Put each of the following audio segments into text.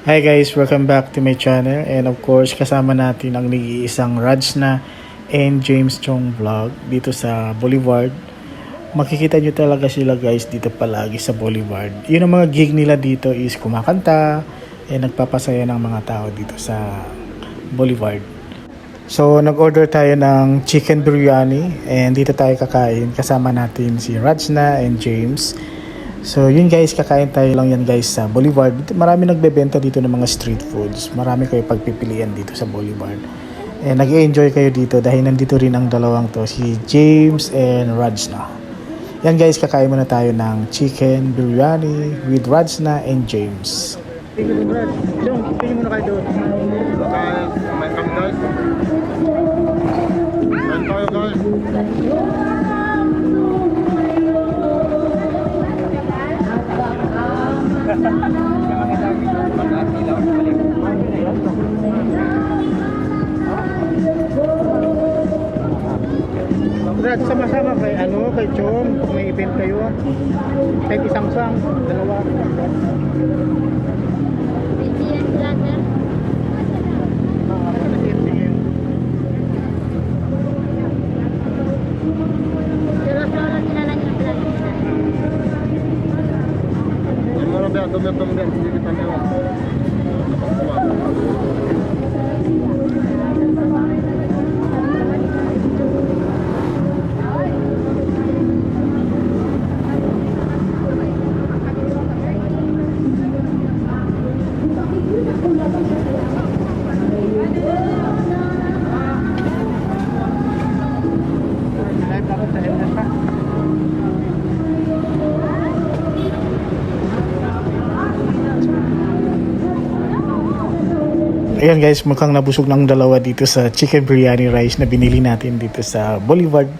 Hi guys, welcome back to my channel and of course kasama natin ang nag-iisang Rajna and James Chong vlog dito sa Boulevard. Makikita nyo talaga sila guys dito palagi sa Boulevard. Yun ang mga gig nila dito is kumakanta and nagpapasaya ng mga tao dito sa Boulevard. So nag-order tayo ng chicken biryani and dito tayo kakain kasama natin si Rajna and James. So yun guys, kakain tayo lang yan guys sa Boulevard. Marami nagbebenta dito ng mga street foods. Marami kayo pagpipilian dito sa Boulevard. And nag-enjoy kayo dito dahil nandito rin ang dalawang to, si James and Rajna. Yan guys, kakain muna tayo ng chicken biryani with Rajna and James. Tingin muna, kayo doon. Guys, kumain kami guys. Kumain tayo guys. Brad, sama-sama kay ano, kay Chong, kung may event kayo. Kahit isang sang, dalawa. Indian platter. Pero solo sila lang Ayan guys, mukhang nabusog ng dalawa dito sa chicken biryani rice na binili natin dito sa Boulevard.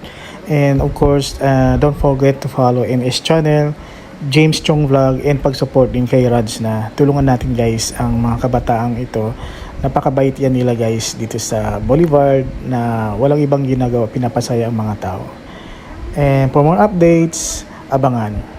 And of course, uh, don't forget to follow NS channel, James Chong Vlog, and pag-support din kay Rads na tulungan natin guys ang mga kabataang ito. Napakabait yan nila guys dito sa Boulevard na walang ibang ginagawa, pinapasaya ang mga tao. And for more updates, abangan.